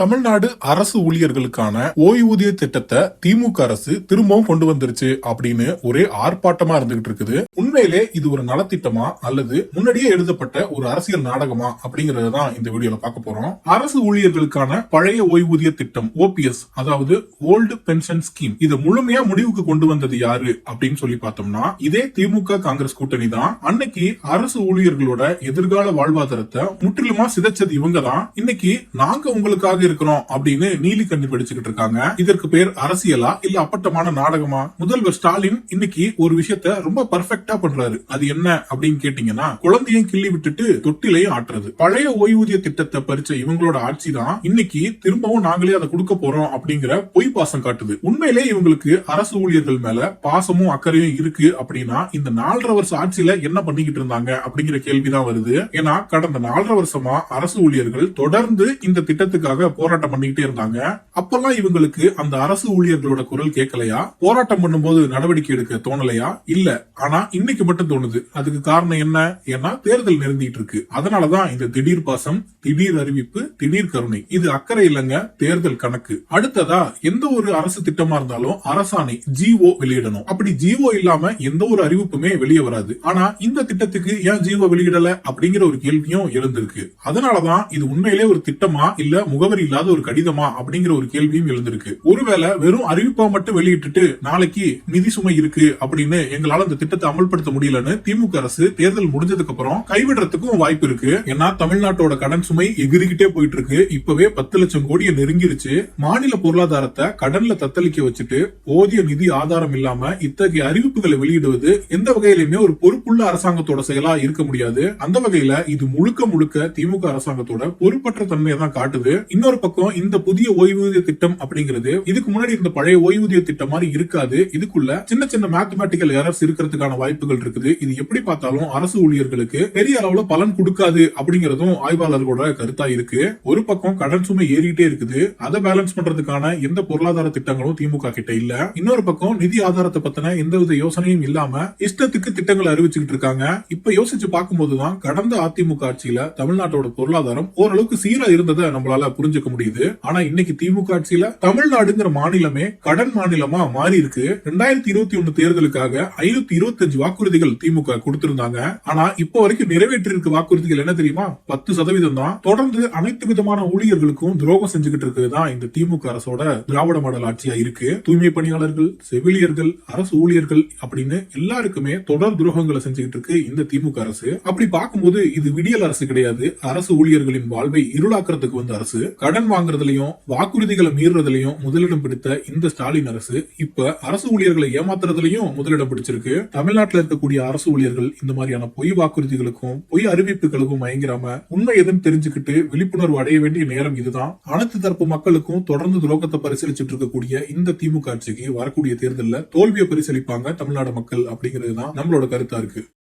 தமிழ்நாடு அரசு ஊழியர்களுக்கான ஓய்வூதிய திட்டத்தை திமுக அரசு திரும்பவும் கொண்டு வந்துருச்சு அப்படின்னு ஒரே ஆர்ப்பாட்டமா இருந்துகிட்டு இருக்குது. உண்மையிலே இது ஒரு நலத்திட்டமா அல்லது முன்னாடியே எழுதப்பட்ட ஒரு அரசியல் நாடகமா அப்படிங்கறத தான் இந்த வீடியோல பார்க்க போறோம். அரசு ஊழியர்களுக்கான பழைய ஓய்வூதிய திட்டம் ஓபிஎஸ் அதாவது ஓல்டு பென்ஷன் ஸ்கீம். இதை முழுமையா முடிவுக்கு கொண்டு வந்தது யாரு அப்படின்னு சொல்லி பார்த்தோம்னா இதே திமுக காங்கிரஸ் கூட்டணி தான். அன்னைக்கு அரசு ஊழியர்களோட எதிர்கால வாழ்வாதாரத்தை முற்றிலுமா சிதைச்சது இவங்க தான். இன்னைக்கு நாங்க உங்களுக்காக இருக்கிறோம் அப்படின்னு நீலி கண்ணி படிச்சுக்கிட்டு இருக்காங்க. இதற்கு பேர் அரசியலா இல்ல அப்பட்டமான நாடகமா? முதல்வர் ஸ்டாலின் இன்னைக்கு ஒரு விஷயத்த ரொம்ப பர்ஃபெக்டா பண்றாரு. அது என்ன அப்படின்னு கேட்டீங்கன்னா குழந்தையும் கிள்ளி விட்டுட்டு தொட்டிலையும் ஆட்டுறது. பழைய ஓய்வூதிய திட்டத்தை பறிச்ச இவங்களோட ஆட்சி தான் இன்னைக்கு திரும்பவும் நாங்களே அதை கொடுக்க போறோம் அப்படிங்கிற பொய் பாசம் காட்டுது. உண்மையிலே இவங்களுக்கு அரசு ஊழியர்கள் மேல பாசமும் அக்கறையும் இருக்கு அப்படின்னா இந்த நாலரை வருஷம் ஆட்சியில என்ன பண்ணிக்கிட்டு இருந்தாங்க அப்படிங்கிற கேள்விதான் வருது. ஏன்னா கடந்த நாலரை வருஷமா அரசு ஊழியர்கள் தொடர்ந்து இந்த திட்டத்துக்காக போராட்டம் பண்ணிக்கிட்டே இருந்தாங்க. அப்பெல்லாம் இவங்களுக்கு அந்த அரசு ஊழியர்களோட குரல் கேட்கலையா? போராட்டம் பண்ணும்போது நடவடிக்கை எடுக்க தோணலையா? இல்ல. ஆனா இன்னைக்கு மட்டும் தோணுது. அதுக்கு காரணம் என்ன? ஏன்னா தேர்தல் நெருங்கிட்டு இருக்கு. அதனாலதான் இந்த திடீர் பாசம் திடீர் அறிவிப்பு திடீர் கருணை. இது அக்கறை இல்லைங்க தேர்தல் கணக்கு. அடுத்ததா எந்த ஒரு அரசு திட்டமா இருந்தாலும் அரசாணை ஜிஓ வெளியிடணும். அப்படி ஜிஓ இல்லாம எந்த ஒரு அறிவிப்புமே வெளியே வராது. ஆனா இந்த திட்டத்துக்கு ஏன் ஜிஓ வெளியிடல? அப்படிங்கிற ஒரு கேள்வியும் எழுந்திருக்கு. அதனாலதான் இது உண்மையிலே ஒரு திட்டமா இல்ல முகவரி இல்லாத ஒரு கடிதமா அப்படிங்கிற ஒரு கேள்வியும் எழுந்திருக்கு. ஒருவேளை வெறும் அறிவிப்பா மட்டும் வெளியிட்டுட்டு நாளைக்கு நிதி சுமை இருக்கு அப்படின்னு எங்களால அந்த திட்டத்தை அமல்படுத்த முடியலன்னு திமுக அரசு தேர்தல் முடிஞ்சதுக்கு அப்புறம் கைவிடுறதுக்கும் வாய்ப்பு இருக்கு. ஏன்னா தமிழ்நாட்டோட கடன் சுமை எகிரிக்கிட்டே போயிட்டு இருக்கு இப்பவே பத்து லட்சம் கோடியை நெருங்கிருச்சு. மாநில பொருளாதாரத்தை கடன்ல தத்தளிக்க வச்சுட்டு போதிய நிதி ஆதாரம் இல்லாம இத்தகைய அறிவிப்புகளை வெளியிடுவது எந்த வகையிலுமே ஒரு பொறுப்புள்ள அரசாங்கத்தோட செயலா இருக்க முடியாது. அந்த வகையில இது முழுக்க முழுக்க திமுக அரசாங்கத்தோட பொறுப்பற்ற தன்மையை தான் காட்டுது. இன்னொரு பக்கம் இந்த புதிய ஓய்வூதிய திட்டம் அப்படிங்கிறது இதுக்கு முன்னாடி இருந்த பழைய ஓய்வூதிய திட்டம் மாதிரி இருக்காது. இதுக்குள்ள சின்ன சின்ன மேத்தமேட்டிக்கல் எரர்ஸ் இருக்கிறதுக்கான வாய்ப்புகள் இருக்குது. இது எப்படி பார்த்தாலும் அரசு ஊழியர்களுக்கு பெரிய அளவுல பலன் கொடுக்காது அப்படிங்கறதும் ஆய்வாளர்களோட கருத்தா இருக்கு. ஒரு பக்கம் கடன் சுமை ஏறிட்டே இருக்குது. அதை பேலன்ஸ் பண்றதுக்கான எந்த பொருளாதார திட்டங்களும் திமுக கிட்ட இல்ல. இன்னொரு பக்கம் நிதி ஆதாரத்தை பத்தின எந்தவித யோசனையும் இல்லாம இஷ்டத்துக்கு திட்டங்களை அறிவிச்சுக்கிட்டு இருக்காங்க. இப்ப யோசிச்சு பார்க்கும்போதுதான் கடந்த அதிமுக ஆட்சியில தமிழ்நாட்டோட பொருளாதாரம் ஓரளவுக்கு சீரா இருந்ததை நம்மளால புரிஞ்சுக்க இருக்க முடியுது. ஆனா இன்னைக்கு திமுக ஆட்சியில தமிழ்நாடுங்கிற மாநிலமே கடன் மாநிலமா மாறி இருக்கு. ரெண்டாயிரத்தி இருபத்தி ஒண்ணு தேர்தலுக்காக ஐநூத்தி இருபத்தஞ்சு வாக்குறுதிகள் திமுக கொடுத்திருந்தாங்க. ஆனா இப்போ வரைக்கும் நிறைவேற்றி இருக்க வாக்குறுதிகள் என்ன தெரியுமா? பத்து சதவீதம் தான். தொடர்ந்து அனைத்து விதமான ஊழியர்களுக்கும் துரோகம் செஞ்சுக்கிட்டு இருக்குதுதான் இந்த திமுக அரசோட திராவிட மாடல் ஆட்சியா இருக்கு. தூய்மை பணியாளர்கள் செவிலியர்கள் அரசு ஊழியர்கள் அப்படின்னு எல்லாருக்குமே தொடர் துரோகங்களை செஞ்சுக்கிட்டு இருக்கு இந்த திமுக அரசு. அப்படி பார்க்கும்போது இது விடியல் அரசு கிடையாது. அரசு ஊழியர்களின் வாழ்வை இருளாக்குறதுக்கு வந்த அரசு. கடன் வாங்குறதுலயும் வாக்குறுதிகளை மீறுறதுலயும் முதலிடம் பிடித்த இந்த ஸ்டாலின் அரசு இப்ப அரசு ஊழியர்களை ஏமாத்துறதுலயும் முதலிடம் பிடிச்சிருக்கு. தமிழ்நாட்டில் இருக்கக்கூடிய அரசு ஊழியர்கள் இந்த மாதிரியான பொய் வாக்குறுதிகளுக்கும் பொய் அறிவிப்புகளுக்கும் மயங்கிறாம உண்மை எதுன்னு தெரிஞ்சுக்கிட்டு விழிப்புணர்வு அடைய வேண்டிய நேரம் இதுதான். அனைத்து தரப்பு மக்களுக்கும் தொடர்ந்து துரோகத்தை பரிசீலிச்சுட்டு இருக்கக்கூடிய இந்த திமுக ஆட்சிக்கு வரக்கூடிய தேர்தலில் தோல்வியை பரிசீலிப்பாங்க தமிழ்நாடு மக்கள் அப்படிங்கிறது தான் நம்மளோட கருத்தா இருக்கு.